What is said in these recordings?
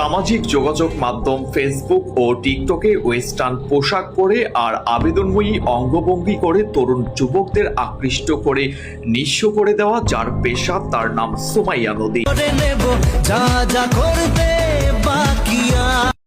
সামাজিক যোগাযোগ মাধ্যম ফেসবুক ও টিকটকে ওয়েস্টার্ন পোশাক পরে আর আবেদনময়ী অঙ্গভঙ্গি করে তরুণ যুবকদের আকৃষ্ট করে, নিঃস্ব করে দেওয়া যার পেশা তার নাম সোমাইয়া নদী।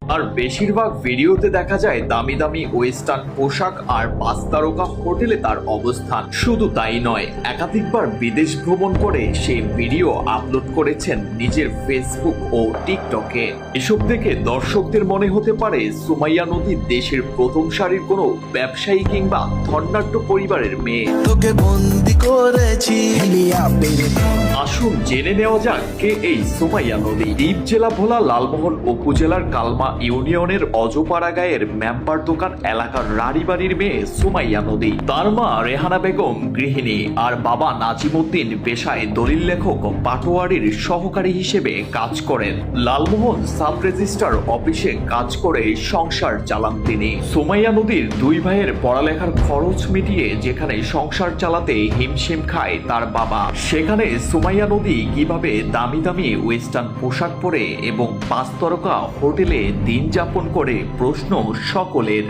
আর বেশিরভাগ ভিডিওতে দেখা যায় দামি দামি ওয়েস্টার্ন পোশাক আর পাঁচ তারকা হোটেলে তার অবস্থান। শুধু তাই নয়, একাধিকবার বিদেশ ভ্রমণ করে সেই ভিডিও আপলোড করেছেন নিজের ফেসবুক ও টিকটকে এসব দেখে দর্শকদের মনে হতে পারে সুমাইয়া নদী দেশের প্রথম সারির কোনো ব্যবসায়ী কিংবা ধর্নাট্য পরিবারের মেয়ে। তোকে বন্দি করেছি আসুন জেনে নেওয়া যাক কে এই সুমাইয়া নদী। দ্বীপ জেলা ভোলা লালমোহন উপজেলার কালমা ইউনিয়নের অজপাড়া গায়ের মেম্বার দোকান এলাকার রাড়িবাড়ির মেয়ে সুমাইয়া নদী। তার মা রেহানা বেগম গৃহিণী আর বাবা নাজিমুদ্দিন পেশায় দলিল লেখক পাটোয়ারির সহকারী হিসেবে কাজ করেন। লালমোহন সাব রেজিস্ট্রার অফিসে কাজ করে সংসার চালান তিনি। সুমাইয়া নদীর দুই ভাইয়ের পড়ালেখার খরচ মিটিয়ে যেখানে সংসার চালাতে হিমশিম খায় তার বাবা, সেখানে সুমাইয়া নদী কীভাবে দামি দামি ওয়েস্টার্ন পোশাক পরে এবং পাঁচ তরকা হোটেলে দিন যাপন করে প্রশ্ন সকলের।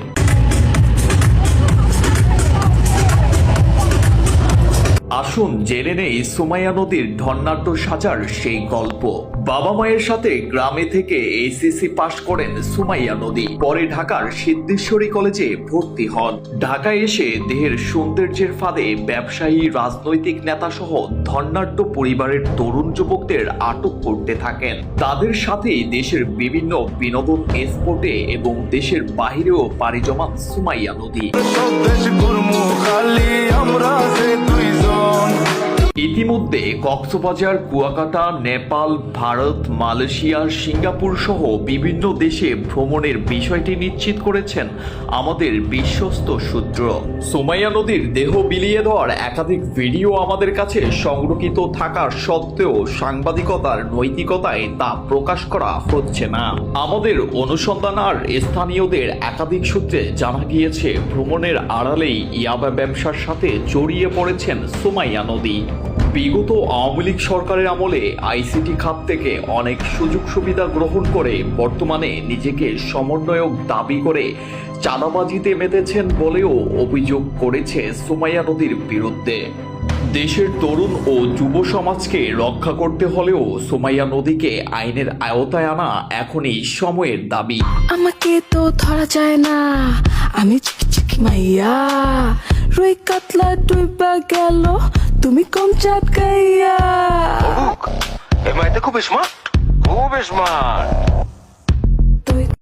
আসুন জেনে নেই সুমাইয়া নদীর ধর্নাঢ্য সাজার সেই গল্প। বাবা মায়ের সাথে গ্রামে থেকে এইচএসসি পাশ করেন সুমাইয়া নদী। পরে ঢাকার সিদ্ধেশ্বরী কলেজে ভর্তি হন। ঢাকায় এসে দেহের সৌন্দর্যের ফাঁদে ব্যবসায়ী, রাজনৈতিক নেতা সহ ধর্নাঢ্য পরিবারের তরুণ যুবকদের আটক করতে থাকেন। তাদের সাথেই দেশের বিভিন্ন বিনোদন স্পটে এবং দেশের বাহিরেও পাড়ি জমান সুমাইয়া নদী। ইতিমধ্যে কক্সবাজার, কুয়াকাটা, নেপাল, ভারত, মালয়েশিয়া, সিঙ্গাপুর সহ বিভিন্ন দেশে ভ্রমণের বিষয়টি নিশ্চিত করেছেন আমাদের বিশ্বস্ত সূত্র। সোমাইয়া নদীর দেহ বিলিয়ে দেওয়ার একাধিক ভিডিও আমাদের কাছে সংরক্ষিত থাকার সত্ত্বেও সাংবাদিকতার নৈতিকতায় তা প্রকাশ করা হচ্ছে না। আমাদের অনুসন্ধান আর স্থানীয়দের একাধিক সূত্রে জানা গিয়েছে, ভ্রমণের আড়ালেই ইয়াবা ব্যবসার সাথে জড়িয়ে পড়েছেন সোমাইয়া নদী। বিগত আওয়ামী লীগ সরকারের আমলে আইসিটি খাত থেকে অনেক সুযোগ সুবিধা গ্রহণ করে বর্তমানে নিজেকে সমন্বয়ক দাবি করে চাঁদাবাজিতে মেতেছেন বলেও অভিযোগ করেছে সুমাইয়া নদীর বিরুদ্ধে। দেশের তরুণ ও যুব সমাজকে রক্ষা করতে হলেও সোমাইয়া নদীকে আইনের আওতায় আনা এখনই সময়ের দাবি। আমাকে তো ধরা যায় না, আমি চিকি চিকি মাইয়া। রুই কাতলা ডুইবা গেল তুমি কম চাট গাইয়া এই মাইতে খুব স্মার্ট খুব স্মার্ট